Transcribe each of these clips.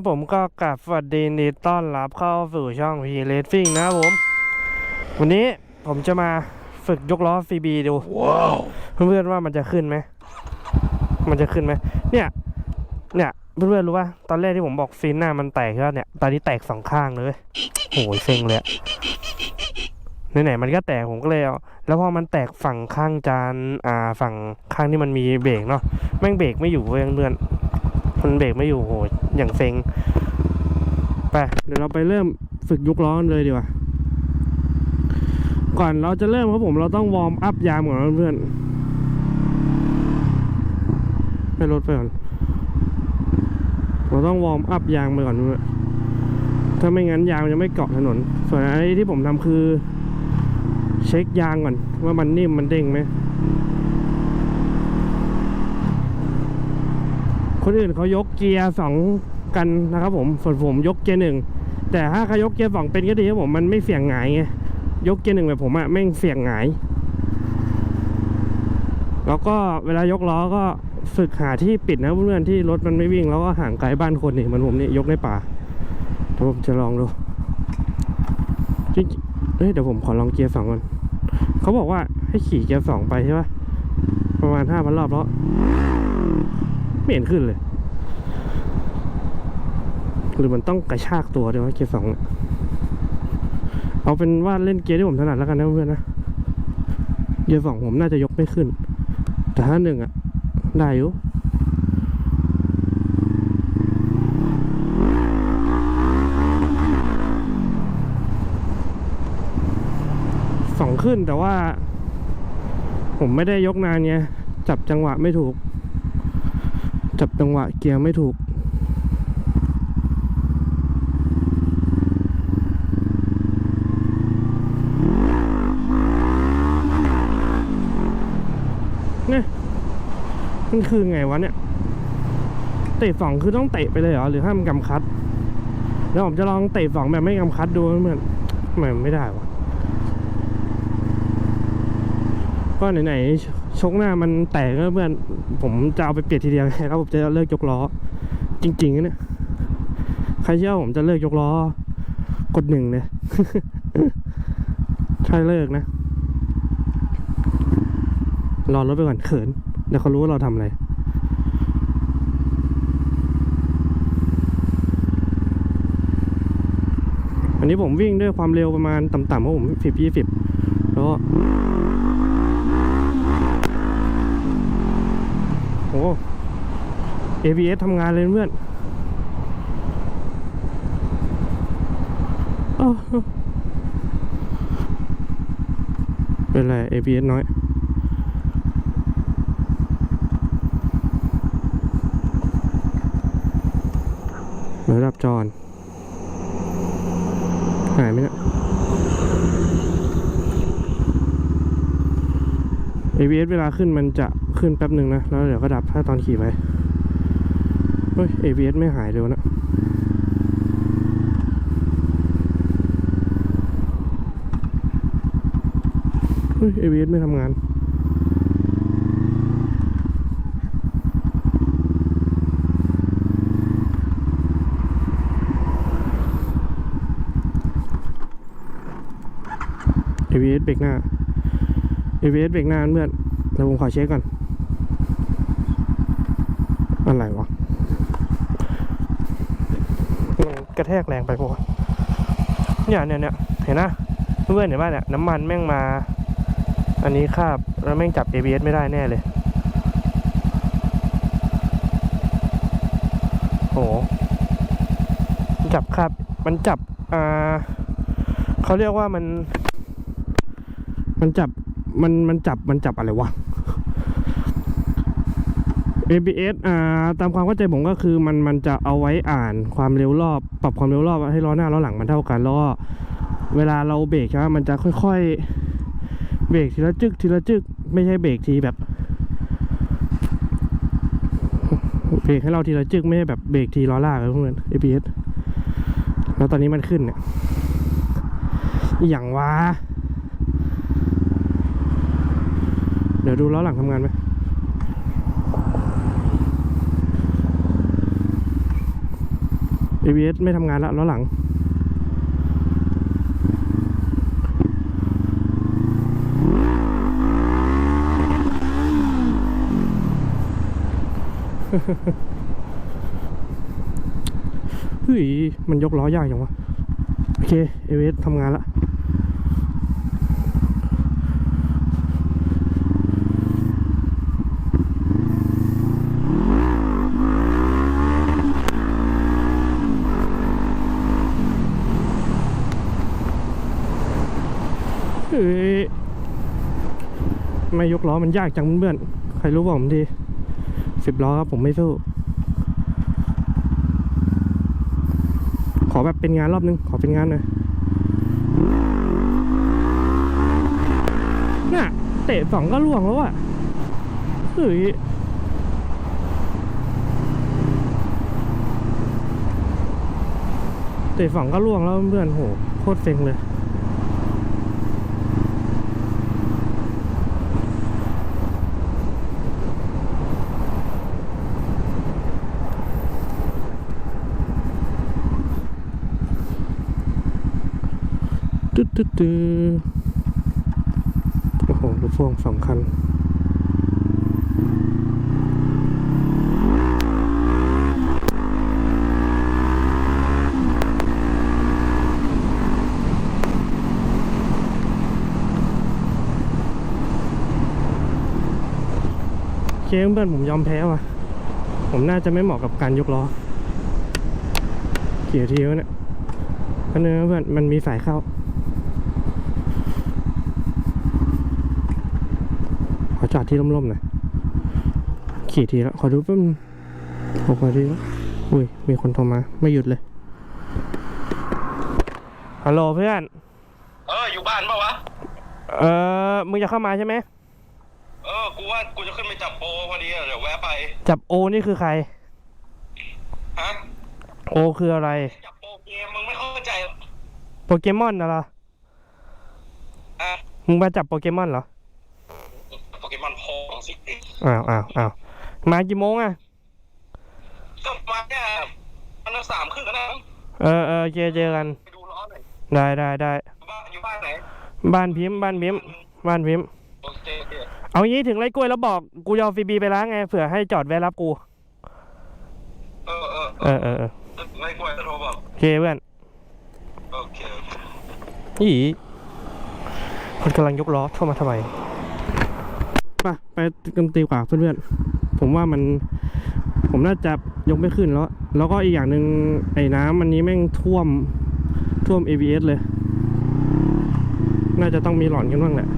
เคผมก็กลับสวัสดีนีต้อนรับเข้าสู่ช่องพีเลสฟิ่งนะครับผม วันนี้ผมจะมาฝึกยกล้อฟรีบีดูเพื่อนๆว่ามันจะขึ้นไหม มันจะขึ้นไหม เนี่ย เนี่ยเพื่อนๆรู้ป่ะตอนแรกที่ผมบอกฟินหน้ามันแตกแล้วเนี่ย ตอนนี้แตกสองข้างเลยเว้ยโอ้ยเซ็งเลยอะไหนๆมันก็แตกผมก็เลยเอาแล้วพอมันแตกฝั่งข้างจานอ่าฝั่งข้างที่มันมีเบรกเนาะแม่งเบรกไม่อยู่เว้ยเพื่อนๆ มันเบรกไม่อยู่โหอย่างเซ็งไปเดี๋ยวเราไปเริ่มฝึกยกล้อกันเลยดีกว่าก่อนเราจะเริ่มครับผมเราต้องวอร์มอัพยามก่อนเพื่อนๆให้รถไปก่อนเราต้องวอร์มอัพยางไปก่อนเพื่อนถ้าไม่งั้นยางมันจะไม่เกาะถนน ส่วนอันนี้ที่ผมทำคือ เช็คยางก่อนว่ามันนิ่มมันเด้งไหม คนอื่นเขายกเกียร์สองกันนะครับผมส่วนผมยกเกียร์หนึ่งแต่ถ้าเขายกเกียร์สองเป็นก็ดีครับผมมันไม่เสี่ยงหงายไงยกเกียร์หนึ่งแบบผมอะแม่งเสี่ยงหงายแล้วก็เวลายกล้อก็ฝึกหาที่ปิดนะเพื่อนๆที่รถมันไม่วิ่งแล้วก็ห่างไกลบ้านคนนี่มือนผมนี่ยกในป่าผมจะลองดูจริงเอ้ยเดี๋ยวผมขอลองเกียร์สองก่อนเขาบอกว่าให้ขี่เกียร์สองไปใช่ปะประมาณห้าพันรอบแล้ว ไม่เห็นขึ้นเลย หรือมันต้องกระชากตัวด้วยวะเกียร์สองเอาเป็นว่าเล่นเกียร์ที่ผมถนัดแล้วกันนะเพื่อนนะเกียร์สองผมน่าจะยกไม่ขึ้น แต่ถ้าหนึ่งอะได้อยู่สองขึ้นแต่ว่า ผมไม่ได้ยกนานไงจับจังหวะไม่ถูก จับจังหวะเกียร์ไม่ถูก เนี่ย มันคือไงวะเนี่ย เตะสองคือต้องเตะไปเลยเหรอ หรือห้ามกำคัด แล้วผมจะลองเตะสองแบบไม่กำคัดดูเหมือนทำไมไม่ได้วะก็ไหนๆชกหน้ามันแตกแล้วเพื่อน ผมจะเอาไปเปลี่ยนทีเดียวแล้วผมจะเลิกยกล้อ จริงๆนะเนี่ยใครเชื่อผมจะเลิกยกล้อกดหนึ่งเลยใช่เลิกนะรอรถไปก่อนเขินเดี๋ยวเขารู้ว่าเราทำอะไรอันนี้ผมวิ่งด้วยความเร็วประมาณต่ำๆของผมสิบยี่สิบแล้วก็โอ้ ABS ทำงานเลยเพื่อนอ้าวเป็นไร ABS น้อยระดับจอนหายไหมเนี่ย ABS เวลาขึ้นมันจะ ขึ้นแป๊บหนึ่งนะ แล้วเดี๋ยวก็ดับถ้าตอนขี่ไป เฮ้ย ABS ไม่หายเลยวนะเฮ้ย ABS ไม่ทำงาน ABS เอสเบรกหน้า ABS เบรกหน้าเพื่อนเดี๋ยวผมขอเช็คก่อน อะไรวะ มันกระแทกแรงไปปะวะเนี่ยเนี่ยเนี่ยเห็นนะเพื่อนเห็นป่ะเนี่ยน้ำมันแม่งมา อันนี้คาบแล้วแม่งจับ ABS ไม่ได้แน่เลย โหมันจับคาบมันจับ อ่าเขาเรียกว่ามัน มันจับ มัน มันจับ มันจับอะไรวะ ABS อ่าตามความเข้าใจผมก็คือมันมันจะเอาไว้อ่านความเร็วรอบ ปรับความเร็วรอบให้ล้อหน้าล้อหลังมันเท่ากันแล้วก็เวลาเราเบรกใช่ไหมมันจะค่อยๆ เบรกทีละจึกทีละจึก ไม่ใช่เบรกทีแบบเบรกให้เราทีละจึกไม่ใช่แบบเบรกทีล้อลากเลยเพื่อน ABS แล้วตอนนี้มันขึ้นเนี่ยอย่างวะเดี๋ยวดูล้อหลังทำงานไหม ABS ไม่ทำงานแล้วล้อหลัง เฮ้ย มันยกล้อยากจังวะ โอเค ABS ทำงานละ เฮ้ย ไม่ยกล้อมันยากจังเพื่อนๆใครรู้บอกผมทีสิบล้อครับผมไม่สู้ ขอแบบเป็นงานรอบนึง ขอเป็นงานหน่อยน่ะ เตะสองก็ล่วงแล้วอะเฮ้ยเตะฝั่งก็ล่วงแล้วเพื่อนโหโคตรเซ็งเลย ตึ๊ดตึ๊ดตึ๊ดโอ้โหรถพ่วงสองคันเคเพื่อนผมยอมแพ้ว่ะ ผมน่าจะไม่เหมาะกับการยกล้อ เกี่ยวทีวะเนี่ยอันนึงนเพื่อนมันมีสายเข้า ขอ จอดที่ร่มๆหน่อยขี่ทีแล้วขอดูแป๊บนึงขอขอทีแล้วอุ้ยมีคนโทรมา ไม่หยุดเลยฮัลโหลเพื่อน เอออยู่บ้านปะวะ เออมึงจะเข้ามาใช่ไหมเออ กูว่ากูจะขึ้นไปจับโปพอดีอะเดี๋ยวแวะไป จับโอนี่คือใคร ฮะ โอคืออะไร จับโปเกมมึงไม่เข้าใจหรอโปเกมอนนะเหรออะมึงมาจับโปเกมอนเหรอโปเกม อนพองสิอ้าวอ้าวอ้าวมากี่โมงอะก็มาเนี่ยมันสามครึ่งก็ได้มั้งเออเออเจอเจอกันไปดูล้อหน่อยได้ได้ได้บ้านอยู่บ้านไหนบ้านพิมพ์บ้านพิมพ์บ้านพิมพ์โอเคโอเคเอางี้ถึงไรกล้วยแล้วบอกกูจะเอาฟรีบีไปล้างไงเผื่อให้จอดแวะรับกู เออเออเออเออเออไม่กลัวจะโทรบอกโอเคเพื่อนโอเคโอเคอีคนกำลังยกล้อเข้ามาทำไมไปไป กันตีกว่าเพื่อนๆ ผมว่ามัน ผมน่าจะยกไม่ขึ้นแล้ว แล้วก็อีกอย่างหนึ่งไอ้น้ำอันนี้แม่งท่วมท่วม ABS เลย น่าจะต้องมีหลอนกันบ้างแหละ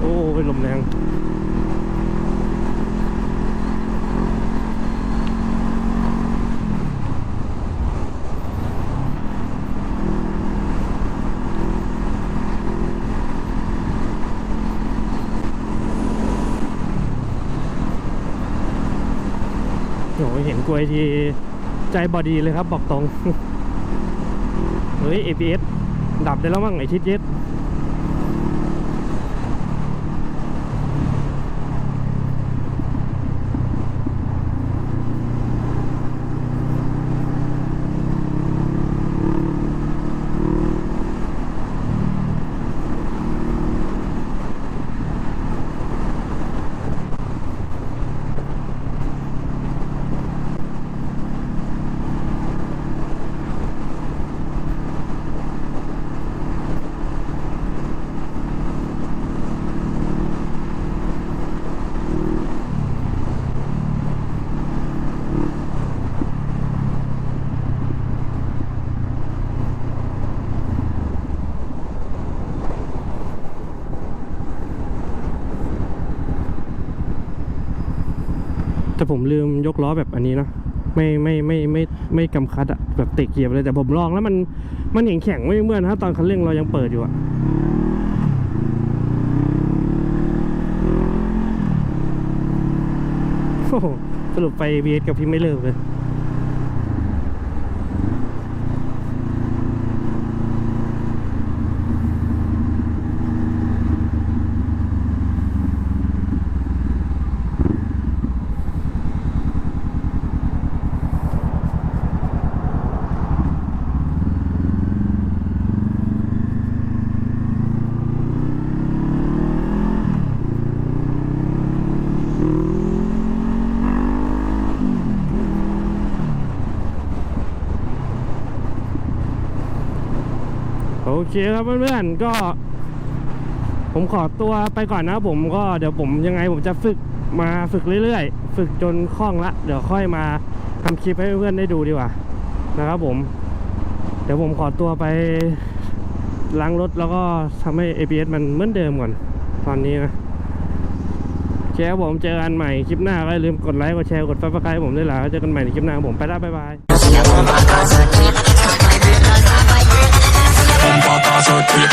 โอ้ยลมแรง โอ้ยเห็นกล วยทีใจบอดีเลยครับบอกตรง เฮ้ย ABS ดับได้แล้วมั้งไอทิศเย็ด แต่ผมลืมยกล้อแบบอันนี้เนาะไม่ไม่ไม่ไม่ไม่กำคัดอะแบบเตะเกียร์เลยแต่ผมลองแล้วมันมันแข็งแข็งไม่เหมื่อนะตอนคันเร่งเรายังเปิดอยู่อะโอ้โหสรุปไปเบียดกับพี่ไม่เลิกเลย เคครับเพื่อนๆก็ ผมขอตัวไปก่อนนะผมก็เดี๋ยวผมยังไงผมจะฝึกมาฝึกเรื่อยๆ ฝึกจนคล่องละ เดี๋ยวค่อยมาทำคลิปให้เพื่อนๆได้ดูดีกว่านะครับผม เดี๋ยวผมขอตัวไปล้างรถแล้วก็ทำให้ ABS มันเหมือนเดิมก่อนตอนนี้นะโอเคครับผมเจอกันใหม่คลิปหน้าก็อย่าลืมกดไลค์กดแชร์กดซับสไครต์ผมด้วยล่ะเจอกันใหม่ในคลิปหน้าผมไปแล้วบ๊ายบาย 돈 받아줄게